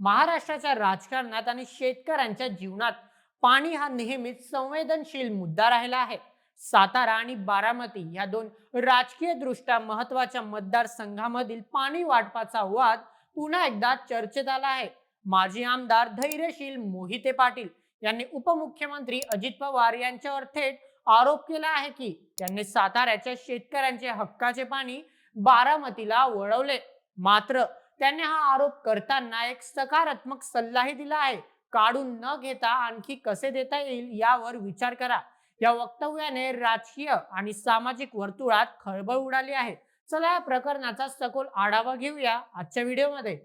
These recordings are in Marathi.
महाराष्ट्राच्या राजकारणात आणि शेतकऱ्यांच्या जीवनात पाणी हा नेहमीच संवेदनशील मुद्दा राहिला आहे. सातारा आणि बारामती या दोन राजकीय दृष्ट्या महत्त्वाच्या मतदारसंघामधील पाणी वाटपाचा वाद पुन्हा एकदा चर्चेत आला आहे. माजी आमदार धैर्यशील मोहिते पाटील यांनी उपमुख्यमंत्री अजित पवार यांच्यावर थेट आरोप केला आहे की त्यांनी साताऱ्याच्या शेतकऱ्यांचे हक्काचे पाणी बारामतीला वळवले. मात्र त्यांनी हा आरोप करताना एक सकारात्मक सल्लाही दिला आहे. काढून न घेता आणखी कसे देता येईल यावर विचार करा. या वक्तव्याने राजकीय आणि सामाजिक वर्तुळात खळबळ उडाली आहे. चला या प्रकरणाचा सखोल आढावा घेऊया आजच्या व्हिडिओमध्ये.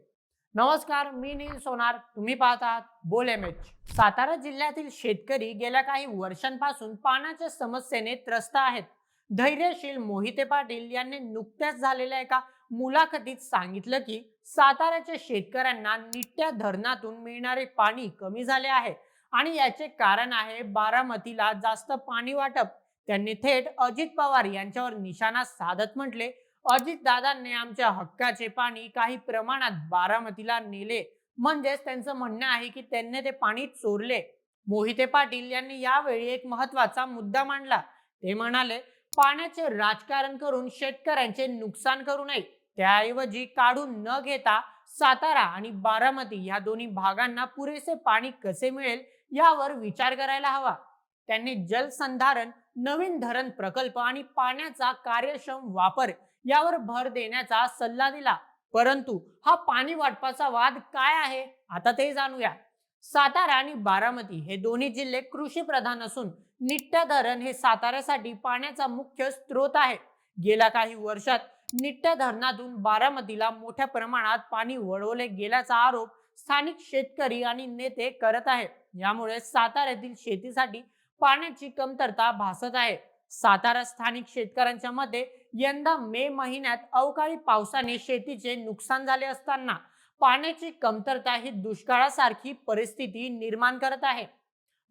नमस्कार मी नील सोनार. तुम्ही पाहतात बोल एम एच. सातारा जिल्ह्यातील शेतकरी गेल्या काही वर्षांपासून पाण्याच्या समस्येने त्रस्त आहेत. धैर्यशील मोहिते पाटील यांनी नुकत्याच झालेल्या एका मुलाखतीत सांगितलं की साताऱ्याच्या शेतकऱ्यांना निट्ट्या धरणातून मिळणारे पाणी कमी झाले आहे आणि याचे कारण आहे बारामतीला जास्त पाणी वाटप. त्यांनी थेट अजित पवार यांच्यावर निशाणा साधत म्हटले अजित दादांनी आमच्या हक्काचे पाणी काही प्रमाणात बारामतीला नेले. म्हणजेच त्यांचं म्हणणं आहे की त्यांनी ते पाणी चोरले. मोहिते पाटील यांनी यावेळी एक महत्त्वाचा मुद्दा मांडला. ते म्हणाले पाण्याचे राजकारण करून शेतकऱ्यांचे नुकसान करू नये. त्याऐवजी काढून न घेता सातारा आणि बारामती या दोन्ही भागांना पुरेसे पाणी कसे मिळेल यावर विचार करायला हवा. त्यांनी जलसंधारण नवीन धरण प्रकल्प आणि पाण्याचा कार्यक्षम वापर यावर भर देण्याचा सल्ला दिला. परंतु हा पाणी वाटपाचा वाद काय आहे? आता ते जाणूया. सातारा आणि बारामती हे दोन्ही जिल्हे कृषी प्रधान असून निट्टा धरण हे साताऱ्यासाठी पाण्याचा मुख्य स्रोत आहे. गेल्या काही वर्षात निट्टा धरणातून बारामतीला मोठ्या प्रमाणात पाणी वळवले गेल्याचा आरोप स्थानिक शेतकरी आणि नेते करत आहेत. यामुळे साताऱ्यातील शेतीसाठी पाण्याची कमतरता भासत आहे. सातारा स्थानिक शेतकऱ्यांच्या मते यंदा मे महिन्यात अवकाळी पावसाने शेतीचे नुकसान झाले असताना पाण्याची कमतरता ही दुष्काळासारखी परिस्थिती निर्माण करत आहे.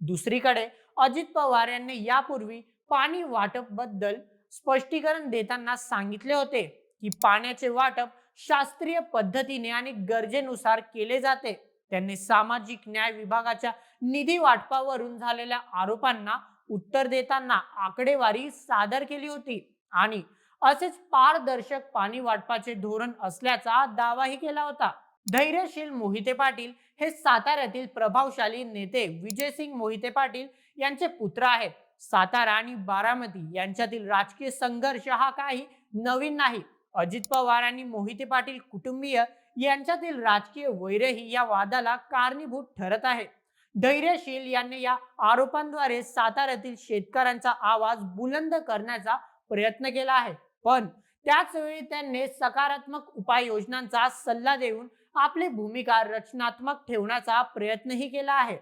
दुसरीकडे अजित पवार यांनी यापूर्वी पाणी वाटपबद्दल स्पष्टीकरण देताना सांगितले होते की पाण्याचे वाटप शास्त्रीय पद्धतीने आणि गरजेनुसार केले जाते. त्यांनी सामाजिक न्याय विभागाच्या निधी वाटपावरून झालेल्या आरोपांना उत्तर देताना आकडेवारी सादर केली होती आणि असेच पारदर्शक पाणी वाटपाचे धोरण असल्याचा दावाही केला होता. धैर्यशील मोहिते पाटील हे साताऱ्यातील प्रभावशाली नेते विजयसिंग मोहिते पाटील यांचे पुत्र आहेत. सातारा आणि बारामती यांच्यातील राजकीय संघर्ष हा काही नवीन नाही. अजित पवार आणि मोहिते पाटील कुटुंबीय यांच्यातील राजकीय वैरही या वादाला कारणीभूत ठरत आहे. धैर्यशील यांनी या आरोपांद्वारे साताऱ्यातील शेतकऱ्यांचा आवाज बुलंद करण्याचा प्रयत्न केला आहे. पण त्याच वेळी त्यांनी सकारात्मक उपाययोजनांचा सल्ला देऊन आपली भूमिका रचनात्मक ठेवण्याचा प्रयत्नही केला आहे.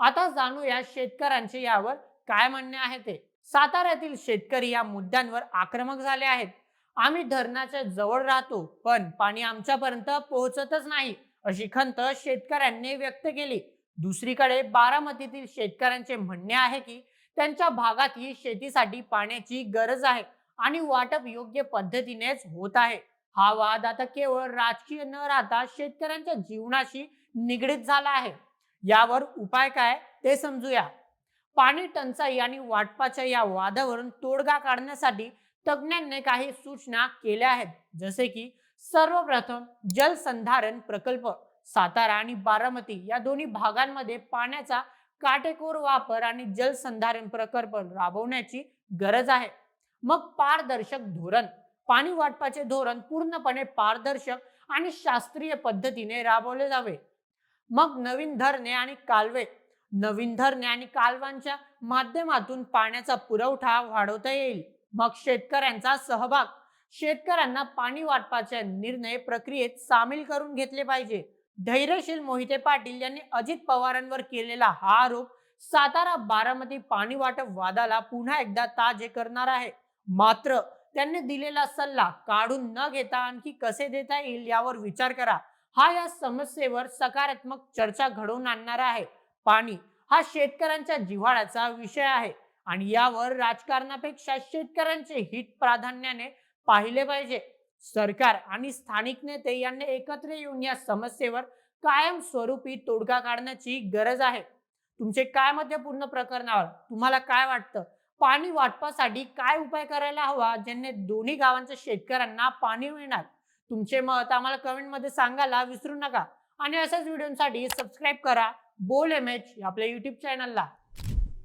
आता जाणूया शेतकऱ्यांचे यावर काय म्हणणे आहे ते. साताऱ्यातील शेतकरी या मुद्द्यांवर आक्रमक झाले आहेत. आम्ही धरणाच्या जवळ राहतो पण पाणी आमच्यापर्यंत पोहोचतच नाही अशी खंत शेतकऱ्यांनी व्यक्त केली. दुसरीकडे बारामतीतील शेतकऱ्यांचे म्हणणे आहे की त्यांच्या भागातही शेतीसाठी पाण्याची गरज आहे आणि वाटप योग्य पद्धतीनेच होत आहे. हा वाद आता केवळ राजकीय न राहता शेतकऱ्यांच्या जीवनाशी निगडीत झाला आहे. यावर उपाय काय ते समजूया. पाणी टंचाई आणि वाटपाच्या या वादावरून तोडगा काढण्यासाठी तज्ज्ञांनी काही सूचना केल्या आहेत. जसे की सर्वप्रथम जलसंधारण प्रकल्प सातारा आणि बारामती या दोन्ही भागांमध्ये पाण्याचा काटेकोर वापर आणि जलसंधारण प्रकल्प राबवण्याची गरज आहे. मग पारदर्शक धोरण पाणी वाटपाचे धोरण पूर्णपणे पारदर्शक आणि शास्त्रीय पद्धतीने राबवले जावे. मग नवीन धरणे आणि कालवे. नवीन धरणे आणि कालवांच्या माध्यमातून पाण्याचा पुरवठा वाढवता येईल. मग शेतकऱ्यांचा सहभाग. शेतकऱ्यांना पाणी वाटपाच्या निर्णय प्रक्रियेत सामील करून घेतले पाहिजे. धैर्यशील मोहिते पाटील यांनी अजित पवारांवर केलेला हा आरोप सातारा बारामती पाणी वाटप वादाला पुन्हा एकदा ताजे करणार आहे. मात्र त्यांनी दिलेला सल्ला काढून न घेता आणखी कसे देता येईल यावर विचार करा. हा या समस्येवर सकारात्मक चर्चा घडवून आणणारा आहे. पाणी हा शेतकऱ्यांच्या जिव्हाळ्याचा विषय आहे आणि यावर राजकारणापेक्षा शेतकऱ्यांचे हित प्राधान्याने पाहिले पाहिजे. सरकार आणि स्थानिक नेते यांनी एकत्र येऊन या समस्येवर कायमस्वरूपी तोडगा काढण्याची गरज आहे. तुमचे काय मत या पूर्ण प्रकरणावर? तुम्हाला काय वाटतं? पाणी वाटपासाठी काय उपाय करायला हवा ज्याने दोन्ही गावांच्या शेतकऱ्यांना पाणी मिळणार? तुमचे मत आम्हाला कमेंटमध्ये सांगायला विसरू नका. आणि अशाच व्हिडिओसाठी सबस्क्राईब करा. बोल एम एच आपल्या युट्यूब चॅनलला